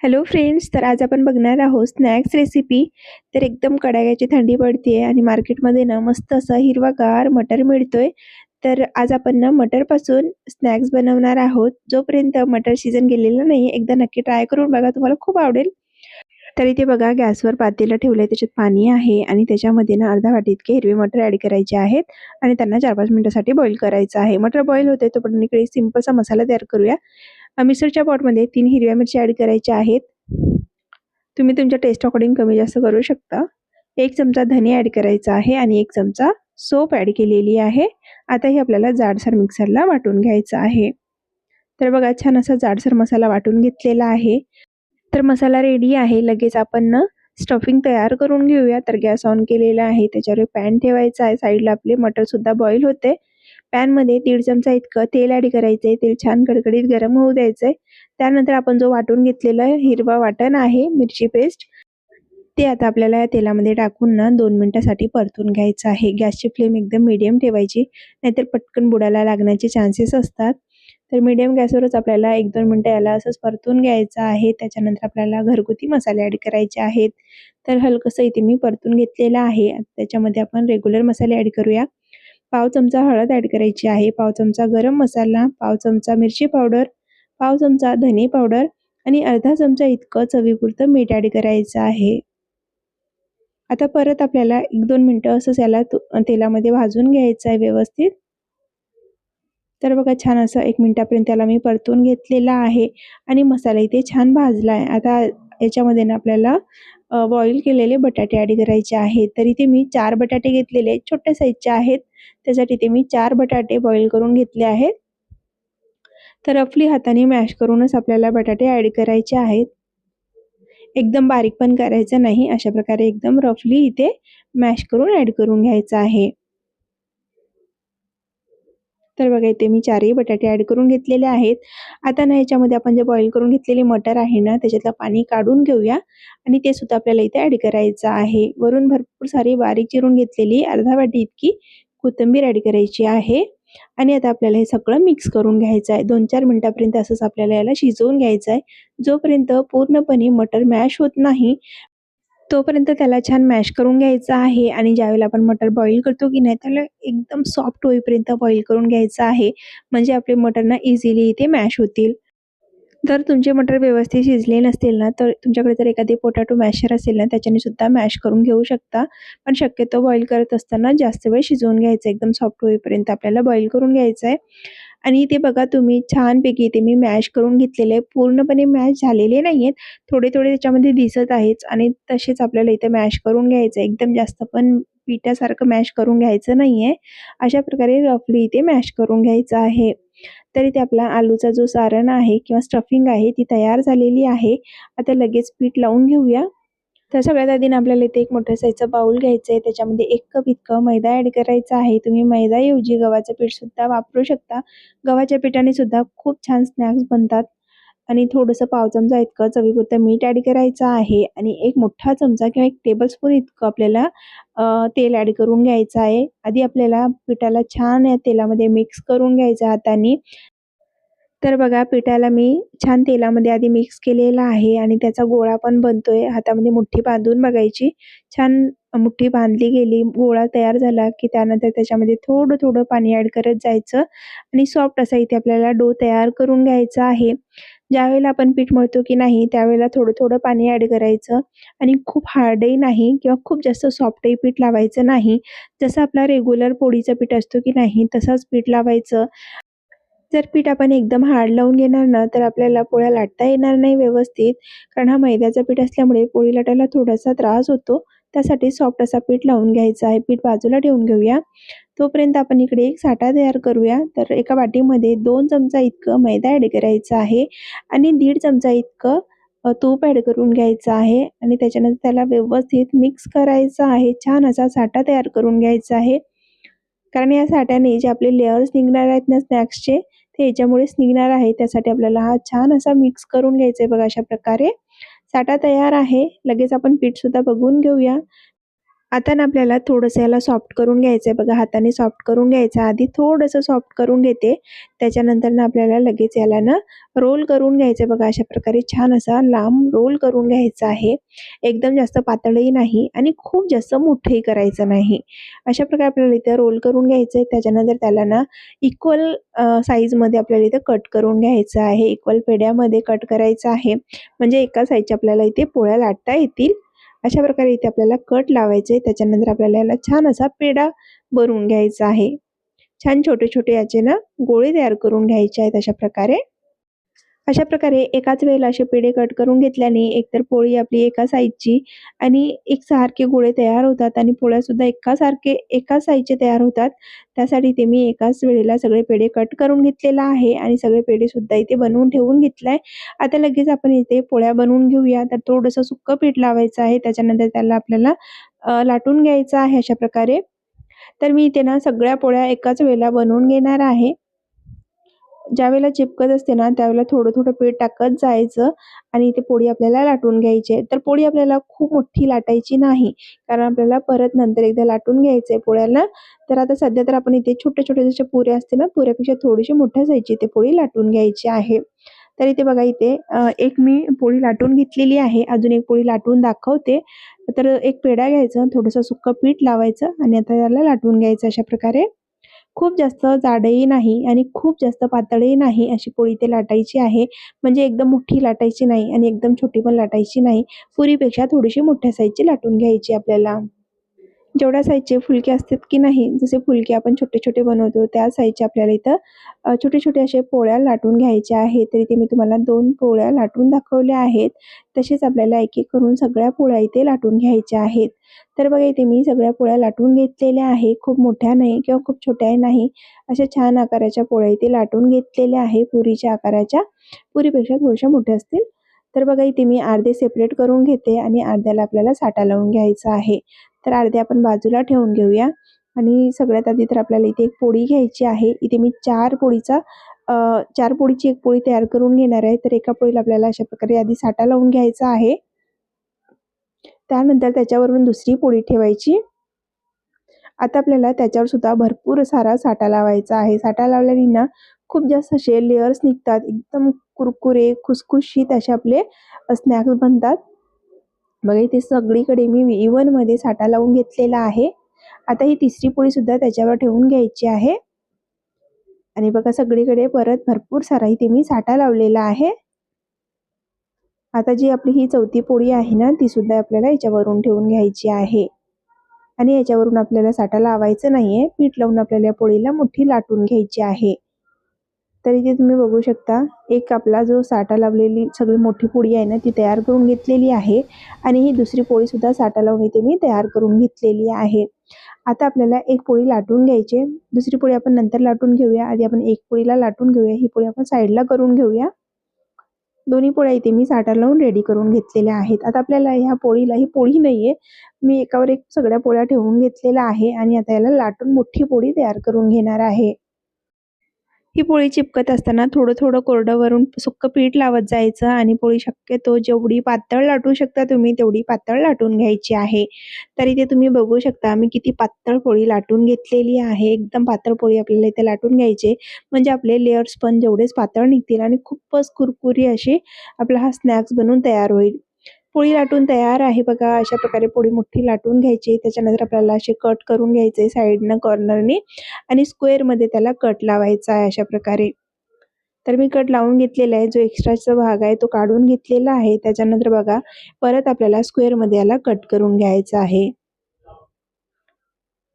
Hello friends तर आज आपण बघणार आहोत स्नॅक्स रेसिपी तर एकदम कडाक्याची थंडी पडते आणि मार्केटमध्ये ना मस्त असा हिरवागार मटर मिळतोय. तर आज आपण ना मटरपासून स्नॅक्स बनवणार आहोत. जोपर्यंत मटर सीझन गेलेला नाही एकदा नक्की ट्राय करून बघा तुम्हाला खूप आवडेल. तर इथे बघा गॅसवर पातेलं ठेवलंय त्याच्यात पाणी आहे आणि त्याच्यामध्ये ना अर्धा वाटी इतके हिरवे मटर ॲड करायचे आहेत आणि त्यांना चार पाच मिनिटासाठी बॉईल करायचं आहे. मटर बॉईल होते तोपर्यंत इकडे सिंपलचा मसाला तयार करूया. मिसरच्या पॉटमध्ये तीन हिरव्या मिरच्या ॲड करायच्या आहेत. तुम्ही तुमच्या टेस्ट अकॉर्डिंग कमी जास्त करू शकता. एक चमचा धने ॲड करायचा आहे आणि एक चमचा सोप ॲड केलेली आहे. आता हे आपल्याला जाडसर मिक्सरला वाटून घ्यायचं आहे. तर बघा छान असा जाडसर मसाला वाटून घेतलेला आहे. तर मसाला रेडी आहे. लगेच आपण ना स्टफिंग तयार करून घेऊया. तर गॅस ऑन केलेला आहे. त्याच्यावर पॅन ठेवायचा आहे. साईडला आपले मटरसुद्धा बॉईल होते. पॅनमध्ये दीड चमचा इतकं तेल ॲड करायचं आहे तेल छान कडकडीत गरम होऊ द्यायचं आहे त्यानंतर आपण जो वाटून घेतलेलं हिरवा वाटण आहे मिरची पेस्ट ते आता आपल्याला या तेलामध्ये टाकून ना दोन मिनटासाठी परतून घ्यायचं आहे. गॅसची फ्लेम एकदम मिडियम ठेवायची. नाहीतर पटकन बुडायला लागण्याचे चान्सेस असतात. तर मीडियम गॅसवरच आपल्याला एक दोन मिनटं याला असंच परतून घ्यायचं आहे. त्याच्यानंतर आपल्याला घरगुती मसाले ॲड करायचे आहेत. तर हलकंसं इथे मी परतून घेतलेलं आहे. त्याच्यामध्ये आपण रेग्युलर मसाले ॲड करूया. पाव चमचा हळद ॲड करायची आहे. पाव चमचा गरम मसाला पाव चमचा मिरची पावडर पाव चमचा धने पावडर आणि अर्धा चमचा इतकं चवीपुरतं मीठ ॲड करायचं आहे. आता परत आपल्याला एक दोन मिनटं असंच याला तेलामध्ये भाजून घ्यायचं आहे व्यवस्थित. तर बघा छान असं एक मिनटापर्यंत त्याला मी परतून घेतलेला आहे आणि मसाला इथे छान भाजला आहे. आता याच्यामध्ये ना आपल्याला बॉईल केलेले बटाटे ॲड करायचे आहेत. तर इथे मी चार बटाटे घेतलेले छोट्या साईजचे आहेत. त्यासाठी इथे मी चार बटाटे बॉईल करून घेतले आहेत. तर रफली हाताने मॅश करूनच आपल्याला बटाटे ॲड करायचे आहेत. एकदम बारीक पण करायचं नाही. अशा प्रकारे एकदम रफली इथे मॅश करून ॲड करून घ्यायचं आहे. तर बघा इथे मी चारही बटाटे ॲड करून घेतलेले आहेत. आता ना याच्यामध्ये आपण जे बॉईल करून घेतलेले मटर आहे ना त्याच्यातलं पाणी काढून घेऊया. आणि ते सुद्धा आपल्याला इथे ॲड करायचं आहे. वरून भरपूर सारी बारीक चिरून घेतलेली अर्धा वाटी इतकी कोथिंबीर ॲड करायची आहे. आणि आता आपल्याला हे सगळं मिक्स करून घ्यायचं आहे. दोन चार मिनटापर्यंत असंच आपल्याला याला शिजवून घ्यायचं आहे. जोपर्यंत पूर्णपणे मटर मॅश होत नाही तोपर्यंत त्याला छान मॅश करून घ्यायचं आहे. आणि ज्यावेळेला आपण मटर बॉईल करतो की नाही त्याला एकदम सॉफ्ट होईपर्यंत बॉईल करून घ्यायचं आहे. म्हणजे आपले मटरना इझिली इथे मॅश होतील. जर तुमचे मटर व्यवस्थित शिजले नसतील ना तर तुमच्याकडे जर एखादी पोटॅटो मॅशर असेल ना त्याच्याने सुद्धा मॅश करून घेऊ शकता. पण शक्यतो बॉईल करत असताना जास्त वेळ शिजवून घ्यायचं. एकदम सॉफ्ट होईपर्यंत आपल्याला बॉईल करून घ्यायचं आहे आणि इथे बघा तुम्ही छानपैकी इथे मी मॅश करून घेतलेले पूर्णपणे मॅश झालेले नाही आहेत थोडे थोडे त्याच्यामध्ये दिसत आहेच आणि तसेच आपल्याला इथे मॅश करून घ्यायचं एकदम जास्त पण पिठासारखं मॅश करून घ्यायचं नाही आहे अशा प्रकारे रफली इथे मॅश करून घ्यायचं आहे. तर इथे आपला आलूचा जो सारण आहे किंवा स्टफिंग आहे ती तयार झालेली आहे. आता लगेच पीठ लावून घेऊया. तर सगळ्यात आधी आपल्याला इथे एक मोठ्या साईजचं बाऊल घ्यायचं आहे त्याच्यामध्ये एक कप इतकं मैदा ॲड करायचा आहे. तुम्ही मैदाऐवजी गव्हाचं पीठ सुद्धा वापरू शकता. गव्हाच्या पिठाने सुद्धा खूप छान स्नॅक्स बनतात. आणि थोडंसं पाव चमचा इतकं चवीपुरतं मीठ ॲड करायचं आहे. आणि एक मोठा चमचा किंवा एक टेबलस्पून इतकं आपल्याला तेल ॲड करून घ्यायचं आहे. आधी आपल्याला पिठाला छान या तेलामध्ये मिक्स करून घ्यायचं हाताने. तर बघा पिठाला मी छान तेलामध्ये आधी मिक्स केलेला आहे आणि त्याचा गोळा पण बनतोय. हातामध्ये मुठ्ठी बांधून बघायची. छान मुठ्ठी बांधली गेली. गोळा तयार झाला की त्यानंतर त्याच्यामध्ये थोडं थोडं पाणी ॲड करत जायचं आणि सॉफ्ट असा इथे आपल्याला डो तयार करून घ्यायचा आहे. ज्यावेळेला आपण पीठ मळतो की नाही त्यावेळेला थोडं थोडं पाणी ॲड करायचं आणि खूप हार्डही नाही किंवा खूप जास्त सॉफ्टही पीठ लावायचं नाही. जसं आपला रेग्युलर पोळीचं पीठ असतो की नाही तसंच पीठ लावायचं. जर पीठ आपण एकदम हार्ड लावून घेणार ना तर आपल्याला पोळ्या लाटता येणार नाही व्यवस्थित. कारण हा मैद्याचा पीठ असल्यामुळे पोळी लाटायला थोडासा त्रास होतो. त्यासाठी सॉफ्ट असा पीठ लावून घ्यायचा आहे. पीठ बाजूला ठेवून घेऊया. तोपर्यंत आपण इकडे एक साठा तयार करूया. तर एका वाटीमध्ये दोन चमचा इतकं मैदा ॲड करायचा आहे आणि दीड चमचा इतकं तूप ॲड करून घ्यायचं आहे आणि त्याच्यानंतर त्याला व्यवस्थित मिक्स करायचं आहे. छान असा साठा तयार करून घ्यायचा आहे. कारण या साठ्याने जे आपले लेअर्स निघणार आहेत ना स्नॅक्सचे ते याच्यामुळेच निघणार आहे. त्यासाठी आपल्याला हा छान असा मिक्स करून घ्यायचा आहे बघा अशा प्रकारे. साठा तयार आहे. लगेच आपण पीठ सुद्धा बघून घेऊया. आता ना आपल्याला थोडंसं याला सॉफ्ट करून घ्यायचं आहे बघा. हाताने सॉफ्ट करून घ्यायचं. आधी थोडंसं सॉफ्ट करून घेते. त्याच्यानंतर ना आपल्याला लगेच याला ना रोल करून घ्यायचं आहे बघा. अशा प्रकारे छान असा लांब रोल करून घ्यायचा आहे. एकदम जास्त पातळही नाही आणि खूप जास्त मोठंही करायचं नाही. अशा प्रकारे आपल्याला इथं रोल करून घ्यायचं आहे त्याच्यानंतर त्याला ना इक्वल साईजमध्ये आपल्याला इथं कट करून घ्यायचं आहे. इक्वल पेड्यामध्ये कट करायचं आहे. म्हणजे एका साईजच्या आपल्याला इथे पोळ्या लाटता येतील. अशा प्रकारे इथे आपल्याला कट लावायचे त्याच्यानंतर आपल्याला याला छान असा पेढा बनवून घ्यायचा आहे. छान छोटे छोटे याचे ना गोळे तयार करून घ्यायचे आहेत अशा प्रकारे. अशा प्रकारे एकाच वेळेला असे पेढे कट करून घेतल्याने एकतर पोळी आपली एका साईजची आणि एक सारखे गोळे तयार होतात आणि पोळ्यासुद्धा एकासारखे एका साईजचे तयार होतात. त्यासाठी ते मी एकाच वेळेला सगळे पेढे कट करून घेतलेला आहे आणि सगळे पेढे सुद्धा इथे बनवून ठेवून घेतलाय. आता लगेच आपण इथे पोळ्या बनवून घेऊया. तर थोडंसं सुक्क पीठ लावायचं आहे. त्याच्यानंतर त्याला आपल्याला लाटून घ्यायचं आहे अशा प्रकारे तर मी इथे ना सगळ्या पोळ्या एकाच वेळेला बनवून घेणार आहे. ज्यावेळेला चिपकत असते ना त्यावेळेला थोडं थोडं पीठ टाकत जायचं आणि इथे पोळी आपल्याला लाटून घ्यायची आहे. तर पोळी आपल्याला खूप मोठी लाटायची नाही कारण आपल्याला परत नंतर एकदा लाटून घ्यायचं आहे पोळ्याला. तर आता सध्या तर आपण इथे छोटे छोटे जसे पुऱ्या असते ना पुऱ्यापेक्षा थोडीशी मोठ्या जायची इथे पोळी लाटून घ्यायची आहे. तर इथे बघा इथे एक मी पोळी लाटून घेतलेली आहे. अजून एक पोळी लाटून दाखवते. तर एक पेढा घ्यायचा थोडंसं सुक्क पीठ लावायचं आणि आता याला लाटून घ्यायचं अशा प्रकारे. खूप जास्त जाडही नाही आणि खूप जास्त पातळही नाही अशी पोळी ते लाटायची आहे. म्हणजे एकदम मोठी लाटायची नाही आणि एकदम छोटी पण लाटायची नाही. पुरीपेक्षा थोडीशी मोठ्या साईजची लाटून घ्यायची आपल्याला. जेवढ्या साईजचे फुलके असतात की नाही जसे फुलके आपण छोटे छोटे बनवतो त्या साईजचे आपल्याला इथं छोटे छोटे असे पोळ्या लाटून घ्यायच्या आहेत. तर इथे मी तुम्हाला दोन पोळ्या लाटून दाखवल्या आहेत. तसेच आपल्याला एक एक करून सगळ्या पोळ्या इथे लाटून घ्यायच्या आहेत. तर बघा इथे मी सगळ्या पोळ्या लाटून घेतलेल्या आहे खूप मोठ्या नाही किंवा खूप छोट्याही नाही अशा छान आकाराच्या पोळ्या इथे लाटून घेतलेल्या आहे पुरीच्या आकाराच्या. पुरीपेक्षा थोड्याशा मोठ्या असतील. तर बघा इथे मी अर्धे सेपरेट करून घेते आणि अर्ध्याला आपल्याला साठा लावून घ्यायचा आहे. तर अर्धे आपण बाजूला ठेवून घेऊया. आणि सगळ्यात आधी तर आपल्याला इथे एक पोळी घ्यायची आहे. इथे मी चार पोळीचा चार पोळीची एक पोळी तयार करून घेणार आहे. तर एका पोळीला आपल्याला अशा प्रकारे आधी साठा लावून घ्यायचा आहे. त्यानंतर त्याच्यावरून दुसरी पोळी ठेवायची. आता आपल्याला त्याच्यावर सुद्धा भरपूर सारा साठा लावायचा आहे. साठा लावल्याने ना खूप जास्त असे लेअर्स निघतात. एकदम कुरकुरे खुसखुशीत असे आपले स्नॅक्स बनतात. बघा इथे सगळीकडे मी इवनमध्ये साठा लावून घेतलेला आहे. आता ही तिसरी पोळी सुद्धा त्याच्यावर ठेवून घ्यायची आहे. आणि बघा सगळीकडे परत भरपूर सारा इथे मी साठा लावलेला आहे. आता जी आपली ही चौथी पोळी आहे ना ती सुद्धा आपल्याला याच्यावरून ठेवून घ्यायची आहे. आणि याच्यावरून आपल्याला साठा लावायचं नाहीये. पीठ लावून आपल्याला पोळीला मोठी लाटून घ्यायची आहे. तर इथे तुम्ही बघू शकता. एक आपला जो साठा लावलेली सगळी मोठी पोळी आहे ना ती तयार करून घेतलेली आहे. आणि ही दुसरी पोळी सुद्धा साठा लावून इथे मी तयार करून घेतलेली आहे. आता आपल्याला एक पोळी लाटून घ्यायची. दुसरी पोळी आपण नंतर लाटून घेऊया. आधी आपण एक पोळीला लाटून घेऊया. ही पोळी आपण साईडला करून घेऊया. दोन्ही पोळ्या इथे मी साठा लावून रेडी करून घेतलेल्या आहेत. आता आपल्याला ह्या पोळीला ही पोळी नाहीये. मी एकावर एक सगळ्या पोळ्या ठेवून घेतलेल्या आहे. आणि आता याला लाटून मोठी पोळी तयार करून घेणार आहे. ही पोळी चिपकत असताना थोडं थोडं कोरडं वरून सुक्क पीठ लावत जायचं आणि पोळी शक्यतो जेवढी पातळ लाटू शकता तुम्ही तेवढी पातळ लाटून घ्यायची आहे. तर इथे तुम्ही बघू शकता मी किती पातळ पोळी लाटून घेतलेली आहे. एकदम पातळ पोळी आपल्याला इथे लाटून घ्यायचे म्हणजे आपले लेअर्स पण जेवढेच पातळ निघतील आणि खूपच कुरकुरी अशी आपला हा स्नॅक्स बनवून तयार होईल. पोळी लाटून तयार आहे बघा. अशा प्रकारे पोळी मोठी लाटून घ्यायची. त्याच्यानंतर आपल्याला असे कट करून घ्यायचे साईडनं कॉर्नरने आणि स्क्वेअरमध्ये त्याला कट लावायचा आहे अशा प्रकारे. तर मी कट लावून घेतलेला आहे. जो एक्स्ट्राचा भाग आहे तो काढून घेतलेला आहे. त्याच्यानंतर बघा परत आपल्याला स्क्वेअरमध्ये याला कट करून घ्यायचा आहे.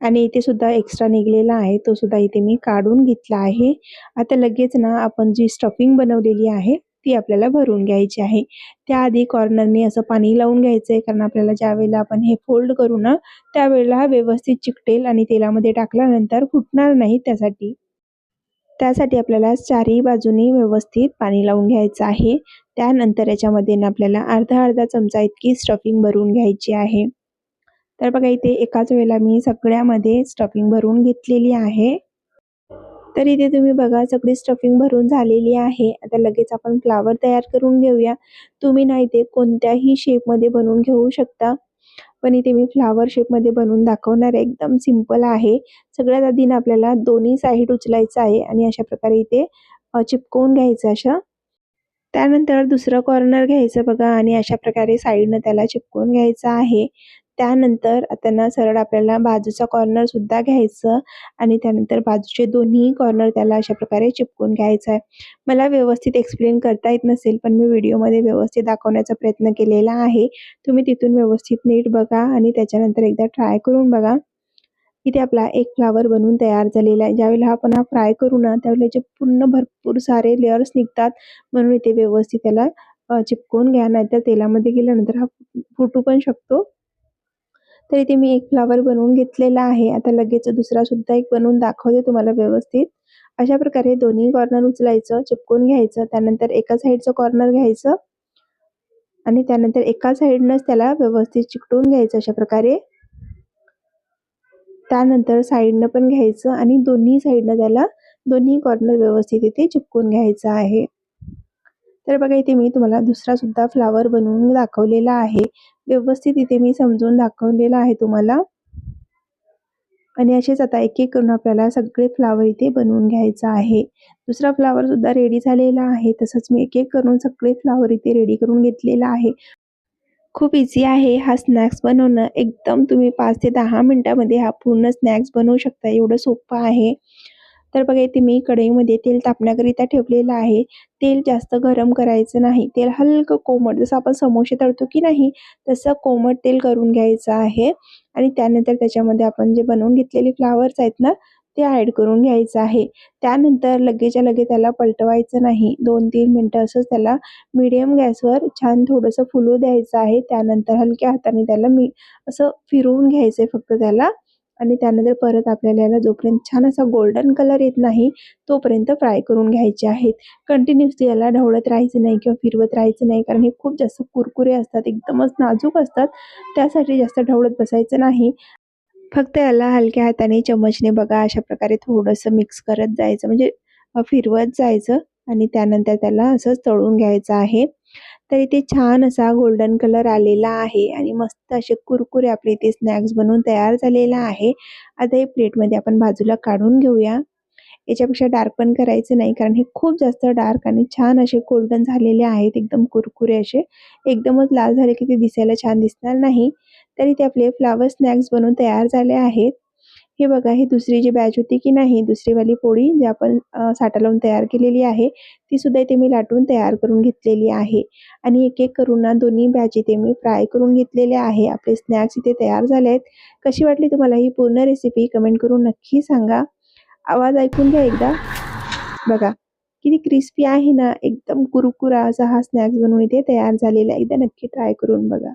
आणि इथे सुद्धा एक्स्ट्रा निघलेला आहे. तो सुद्धा इथे मी काढून घेतला आहे. आता लगेच ना आपण जी स्टफिंग बनवलेली आहे ती आपल्याला भरून घ्यायची आहे. त्याआधी कॉर्नरने असं पाणी लावून घ्यायचं आहे कारण आपल्याला ज्यावेळेला आपण हे फोल्ड करू ना त्यावेळेला हा व्यवस्थित चिकटेल आणि तेलामध्ये टाकल्यानंतर फुटणार नाही त्यासाठी. त्यासाठी आपल्याला चारही बाजूनी व्यवस्थित पाणी लावून घ्यायचं आहे. त्यानंतर याच्यामध्ये ना आपल्याला अर्धा अर्धा चमचा इतकी स्टफिंग भरून घ्यायची आहे. तर बघा इथे एकाच वेळेला मी सगळ्यामध्ये स्टफिंग भरून घेतलेली आहे. तर इथे तुम्ही बघा सगळी स्टफिंग भरून झालेली आहे. आता लगेच आपण फ्लावर तयार करून घेऊया. तुम्ही ना इथे कोणत्याही शेपमध्ये बनवून घेऊ शकता. पण इथे मी फ्लावर शेपमध्ये बनवून दाखवणार आहे. एकदम सिंपल आहे. सगळ्यात आधी ना आपल्याला दोन्ही साईड उचलायचं आहे आणि अशा प्रकारे इथे चिपकवून घ्यायचं अशा त्यानंतर दुसरं कॉर्नर घ्यायचं बघा आणि अशा प्रकारे साईडनं त्याला चिपकवून घ्यायचं आहे. त्यानंतर त्यांना सरळ आपल्याला बाजूचा कॉर्नर सुद्धा घ्यायचं आणि त्यानंतर बाजूचे दोन्ही कॉर्नर त्याला अशा प्रकारे चिपकून घ्यायचं आहे मला व्यवस्थित एक्सप्लेन करता येत नसेल पण मी व्हिडिओमध्ये व्यवस्थित दाखवण्याचा प्रयत्न केलेला आहे. तुम्ही तिथून व्यवस्थित नीट बघा आणि त्याच्यानंतर एकदा ट्राय करून बघा. इथे आपला एक फ्लावर बनवून तयार झालेला आहे. ज्यावेळेला आपण हा फ्राय करू ना त्यावेळेला जे पूर्ण भरपूर सारे लेअर्स निघतात म्हणून इथे व्यवस्थित त्याला चिपकून चिपकवून घ्या. नाहीतर तेलामध्ये गेल्यानंतर हा फुटू पण शकतो. तर इथे मी एक फ्लावर बनवून घेतलेला आहे. आता लगेच दुसरा सुद्धा एक बनवून दाखवते तुम्हाला व्यवस्थित. अशा प्रकारे दोन्ही कॉर्नर उचलायचं चिपकून घ्यायचं त्यानंतर एका साईडचं कॉर्नर घ्यायचं आणि त्यानंतर एका साईडनंच त्याला व्यवस्थित चिकटून घ्यायचं अशा प्रकारे. त्यानंतर साईडनं पण घ्यायचं आणि दोन्ही साईडनं त्याला दोन्ही कॉर्नर व्यवस्थित इथे चिपकून घ्यायचं आहे. तर बघा इथे मी तुम्हाला दुसरा सुद्धा फ्लावर बनवून दाखवलेला आहे. व्यवस्थित इथे मी समजून दाखवलेला आहे तुम्हाला. आणि असेच आता एक एक करून आपल्याला सगळे फ्लावर इथे बनवून घ्यायचा आहे. दुसरा फ्लावर सुद्धा रेडी झालेला आहे. तसंच मी एक एक करून सगळे फ्लावर इथे रेडी करून घेतलेला आहे. खूप इझी आहे हा स्नॅक्स बनवणं. एकदम तुम्ही पाच ते दहा मिनटामध्ये हा पूर्ण स्नॅक्स बनवू शकता. एवढं सोपं आहे. तर बघा इथे मी कढईमध्ये तेल तापण्याकरिता ठेवलेलं आहे. तेल जास्त गरम करायचं नाही. तेल हलकं कोमट जसं आपण समोसे तळतो की नाही तसं कोमट तेल करून घ्यायचं आहे. आणि त्यानंतर त्याच्यामध्ये आपण जे बनवून घेतलेले फ्लावर्स आहेत ना ते ॲड करून घ्यायचं आहे. त्यानंतर लगेच्या लगे त्याला पलटवायचं नाही. दोन तीन मिनटं असंच त्याला मिडियम गॅसवर छान थोडंसं फुलू द्यायचं आहे. त्यानंतर हलक्या हाताने त्याला मी असं फिरवून घ्यायचं आहे फक्त त्याला. आणि त्यानंतर परत आपल्याला याला जोपर्यंत छान असा गोल्डन कलर येत नाही तोपर्यंत फ्राय करून घ्यायचे आहेत. कंटिन्युअसली याला ढवळत राहायचं नाही किंवा फिरवत राहायचं नाही कारण हे खूप जास्त कुरकुरे असतात एकदमच नाजूक असतात. त्यासाठी जास्त ढवळत बसायचं नाही. फक्त याला हलक्या हाताने चमचने बघा अशा प्रकारे थोडंसं मिक्स करत जायचं. म्हणजे फिरवत जायचं आणि त्यानंतर त्याला असंच तळून घ्यायचं आहे. तर इथे छान असा गोल्डन कलर आलेला आहे आणि मस्त असे कुरकुरे आपले इथे स्नॅक्स बनवून तयार झालेला आहे. आता हे प्लेटमध्ये आपण बाजूला काढून घेऊया. याच्यापेक्षा डार्क पण करायचं नाही कारण हे खूप जास्त डार्क आणि छान असे गोल्डन झालेले आहेत. एकदम कुरकुरे असे. एकदमच लाल झाले की ते दिसायला छान दिसणार नाही. तर इथे आपले फ्लावर स्नॅक्स बनवून तयार झाले आहेत. हे बघा ही दुसरी जी बॅच होती की नाही दुसरीवाली पोळी जी आपण साठा लावून तयार केलेली आहे ती सुद्धा इथे मी लाटून तयार करून घेतलेली आहे. आणि एक एक करून ना दोन्ही बॅच इथे मी फ्राय करून घेतलेले आहे. आपले स्नॅक्स इथे तयार झाले आहेत. कशी वाटली तुम्हाला ही पूर्ण रेसिपी कमेंट करून नक्की सांगा. आवाज ऐकून घ्या एकदा. बघा किती क्रिस्पी आहे ना एकदम कुरकुरा असा हा स्नॅक्स बनवून इथे तयार झालेला आहे. एकदा नक्की ट्राय करून बघा.